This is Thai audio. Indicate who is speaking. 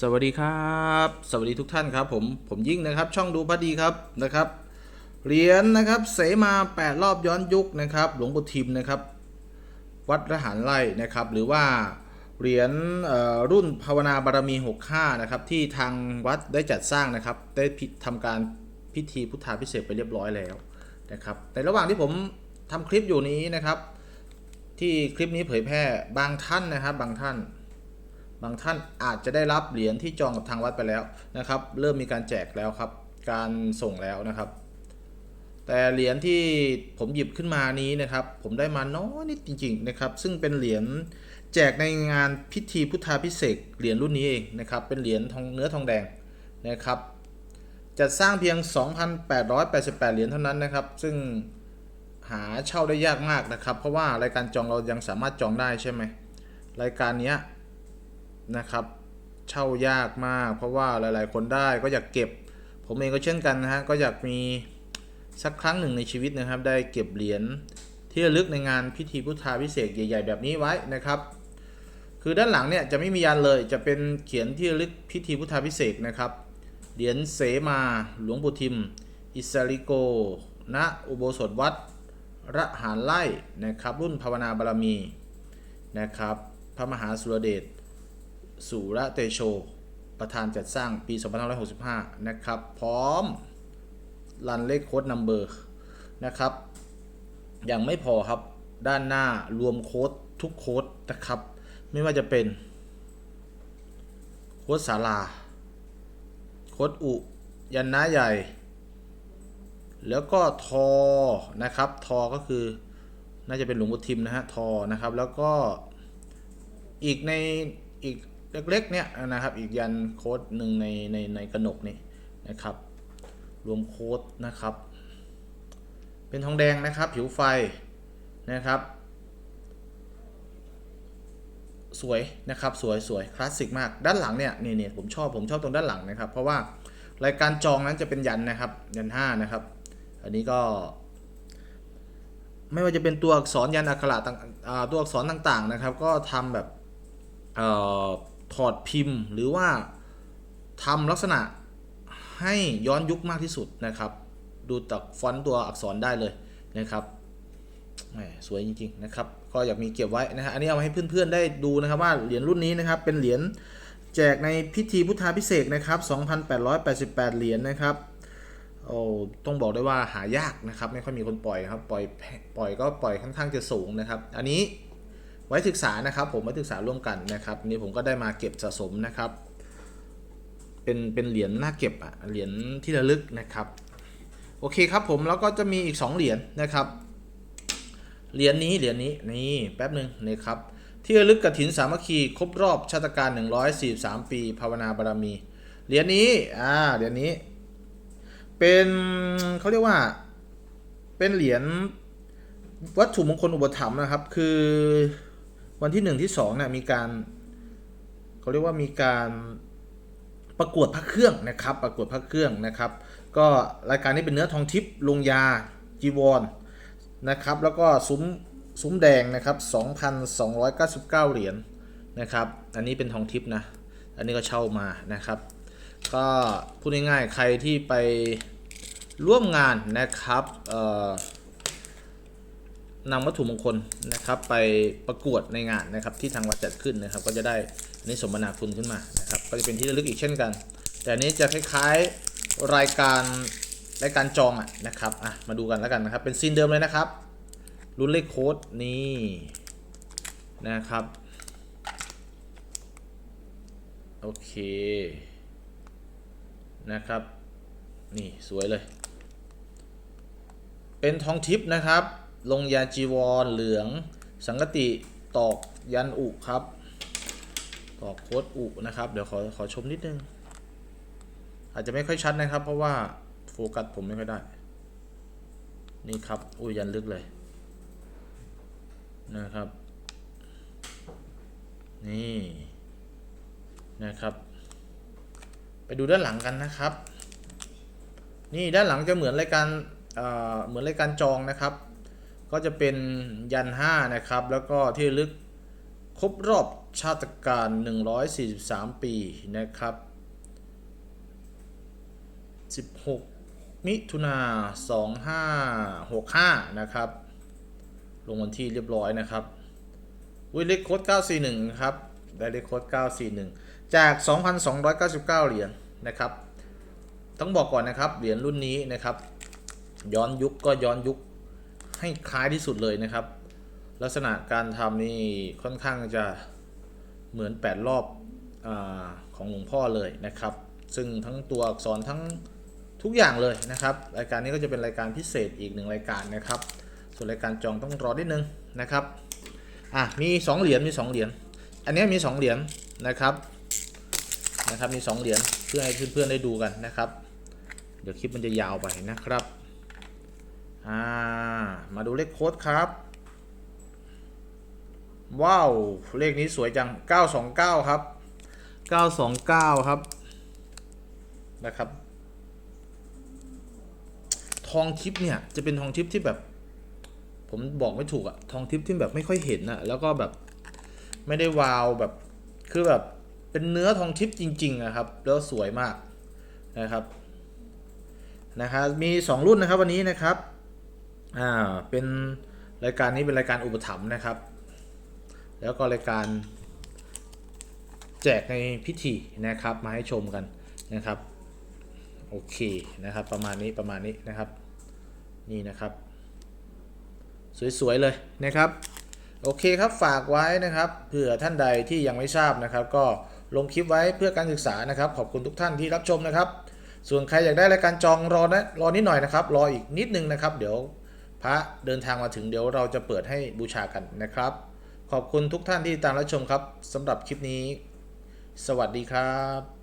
Speaker 1: สวัสดีครับ สวัสดีทุกท่านครับผมผมยิ่งนะครับช่องดูพอดีครับนะครับเหรียญนะครับเสมา 8 รอบย้อนยุคนะครับหลวงปู่ทิมนะครับ วัดระหารไร่นะครับหรือว่าเหรียญรุ่นภาวนาบารมี 65นะครับที่ทางวัดได้จัดสร้างนะครับได้พิทำการพิธีพุทธาพิเศษไปเรียบร้อยแล้วนะครับในระหว่างที่ผมทำคลิปอยู่นี้นะครับ ที่คลิปนี้เผยแพร่บางท่านนะครับบางท่าน บางท่านอาจจะได้รับเหรียญที่จองกับทางวัดไปแล้วนะครับ เริ่มมีการแจกแล้วครับ การส่งแล้วนะครับ แต่เหรียญที่ผมหยิบขึ้นมานี้นะครับ ผมได้มาน้อยนิดจริง ๆ นะครับ ซึ่งเป็นเหรียญแจกในงานพิธีพุทธาพิเศษเหรียญรุ่นนี้เองนะครับ เป็นเหรียญทองเนื้อทองแดงนะครับจัดสร้างเพียง 2,888 เหรียญเท่านั้นนะครับ ซึ่งหาเช่าได้ยากมากนะครับ เพราะว่ารายการจองเรายังสามารถจองได้ใช่ไหมรายการนี้ นะครับ เช่ายากมาก เพราะว่าหลาย ๆ คนได้ก็อยากเก็บ ผมเองก็เช่นกันนะฮะก็อยากมีสักครั้งหนึ่งในชีวิตนะครับ ได้เก็บเหรียญที่ระลึกในงานพิธีพุทธาพิเศษใหญ่ ๆ แบบนี้ไว้นะครับ คือด้านหลังเนี่ยจะไม่มียันเลยจะเป็นเขียนที่ระลึกพิธีพุทธาพิเศษนะครับเหรียญเสมาหลวงปู่ทิม อิสริโกณอุโบสถวัดระหารไล่นะครับ รุ่นภาวนาบารมีนะครับ พระมหาสุรเดช สุระเตโช ประธานจัดสร้างปี 2565 นะครับ พร้อมรันเลขโค้ดนัมเบอร์นะครับ ยังไม่พอครับด้านหน้ารวมโค้ดทุกโค้ดนะครับ ไม่ว่าจะเป็นโค้ดสาราโค้ดอุ ยันนาใหญ่ แล้วก็ทอนะครับ ทอก็คือน่าจะเป็นหลวงปู่ทิมนะฮะทอนะครับ แล้วก็อีกในอีก เล็กๆเนี่ยนะครับ อีกยันโค้ดหนึ่งในในในกระหนกนี่นะครับ รวมโค้ดนะครับ เป็นทองแดงนะครับผิวไฟนะครับ สวยนะครับสวยสวยคลาสสิกมากด้านหลังเนี่ยนี่นี่ผมชอบผมชอบตรงด้านหลังนะครับ เพราะว่ารายการจองนั้นจะเป็นยันนะครับ ยันห้านะครับ อันนี้ก็ไม่ว่าจะเป็นตัวอักษรยันอักขระต่างตัวอักษรต่างๆนะครับ ก็ทำแบบเอ่อ ถอดพิมพ์ หรือว่าทำลักษณะให้ย้อนยุคมากที่สุดนะครับ ดูจากฟอนต์ตัวอักษรได้เลยนะครับสวยจริงๆนะครับ ก็อยากมีเก็บไว้นะฮะอันนี้เอาให้เพื่อนๆได้ดูนะครับว่าเหรียญรุ่นนี้นะครับเป็นเหรียญแจกในพิธีพุทธาพิเศษนะครับ2,888 เหรียญนะครับโอ้ต้องบอกได้ว่าหายากนะครับ ไม่ค่อยมีคนปล่อยครับ ปล่อยปล่อยก็ปล่อยค่อนข้างจะสูงนะครับ อันนี้ ไว้ศึกษานะครับผมไว้ศึกษาร่วมกันนะครับนี่ผมก็ได้มาเก็บสะสมนะครับ เป็นเป็นเหรียญน่าเก็บอะเหรียญที่ระลึกนะครับ โอเคครับผมแล้วก็จะมีอีก 2 เหรียญนะครับเหรียญนี้เหรียญนี้นี่แป๊บหนึ่งนี่ครับที่ระลึกกฐินสามัคคีครบรอบชาตการ 143 ปีภาวนาบารมีเหรียญนี้อ่าเหรียญนี้ เป็นเขาเรียกว่า เป็นเหรียญวัตถุมงคลอุปถัมภ์นะครับ คือ วันที่หนึ่งที่สองเนี่ยมีการเขาเรียกว่ามีการประกวดพระเครื่องนะครับ ประกวดพระเครื่องนะครับ ก็รายการนี้เป็นเนื้อทองทิพย์ลงยาจีวรนะครับ แล้วก็ซุ้มซุ้มแดงนะครับ2,299 เหรียญนะครับ อันนี้เป็นทองทิพย์นะ อันนี้ก็เช่ามานะครับ ก็พูดง่ายๆใครที่ไปร่วมงานนะครับ เอ่อ นำวัตถุมงคลนะครับไปประกวดในงานนะครับที่ทางวัดจัดขึ้นนะครับ ก็จะได้นนี้สมนาคุณขึ้นมานะครับก็จะเป็นที่ระลึกอีกเช่นกัน แต่นี้จะคล้ายๆรายการรายการจองอะนะครับอะมาดูกันแล้วกันนะครับ เป็นซีนเดิมเลยนะครับรุ่นเลขโค้ดนี่นะครับโอเคนะครับ นี่สวยเลย เป็นทองทิพย์นะครับ ลงยาจีวรเหลือง สังกติตอกยันอุครับ ตอกโคดอุนะครับ เดี๋ยวขอขอชมนิดนึง อาจจะไม่ค่อยชัดนะครับ เพราะว่าโฟกัสผมไม่ค่อยได้ นี่ครับ อุ้ยยันลึกเลย นะครับ นี่ นะครับ ไปดูด้านหลังกันนะครับ นี่ด้านหลังจะเหมือนรายการเอ่อเหมือนรายการจองนะครับ ก็จะเป็นยัน5นะครับ แล้วก็ที่ลึกครบรอบชาติการ 143 ปีนะครับ 16 มิถุนา2565 นะครับ ลงวันที่เรียบร้อยนะครับวิเลขโค้ด941 ครับ ได้เลขโค้ด941 จาก 2,299 เหรียญนะครับ ต้องบอกก่อนนะครับ เหรียญรุ่นนี้นะครับ ย้อนยุคก็ย้อนยุค ให้คล้ายที่สุดเลยนะครับ ลักษณะการทำนี่ค่อนข้างจะเหมือน 8 รอบอของหลวงพ่อเลยนะครับ ซึ่งทั้งตัวอักษรทั้งทุกอย่างเลยนะครับ รายการนี้ก็จะเป็นรายการพิเศษอีกหนึ่งรายการนะครับ ส่วนรายการจองต้องรอนิดนึงนะครับอะมี2เหรียญมี2เหรียญอันนี้มี 2 เหรียญนะครับนะครับมี 2 เหรียญเพื่อให้เพื่อนๆได้ดูกันนะครับ เดี๋ยวคลิปมันจะยาวไปนะครับ อ่า มาดูเลขโค้ดครับ ว้าว เลขนี้สวยจัง 929 ครับ 929 ครับ นะครับ ทองทิพย์เนี่ย จะเป็นทองทิพย์ที่แบบ ผมบอกไม่ถูกอะทองทิพย์ที่แบบไม่ค่อยเห็นอะแล้วก็แบบไม่ได้วาวแบบ คือแบบเป็นเนื้อทองทิพย์จริงๆอะครับ แล้วสวยมากนะครับ นะครับ มี 2 รุ่นนะครับวันนี้นะครับ อ่าเป็นรายการนี้เป็นรายการอุปถัมภ์นะครับ แล้วก็รายการแจกในพิธีนะครับมาให้ชมกันนะครับโอเคนะครับประมาณนี้ประมาณนี้นะครับนี่นะครับ สวยๆเลยนะครับโอเคครับฝากไว้นะครับเผื่อท่านใดที่ยังไม่ทราบนะครับ ก็ลงคลิปไว้เพื่อการศึกษานะครับ ขอบคุณทุกท่านที่รับชมนะครับ ส่วนใครอยากได้รายการจองรอนะรอนิดหน่อยนะครับ รออีกนิดนึงนะครับ เดี๋ยว พระเดินทางมาถึงเดี๋ยวเราจะเปิดให้บูชากันนะครับ ขอบคุณทุกท่านที่ตามรับชมครับสำหรับคลิปนี้ สวัสดีครับ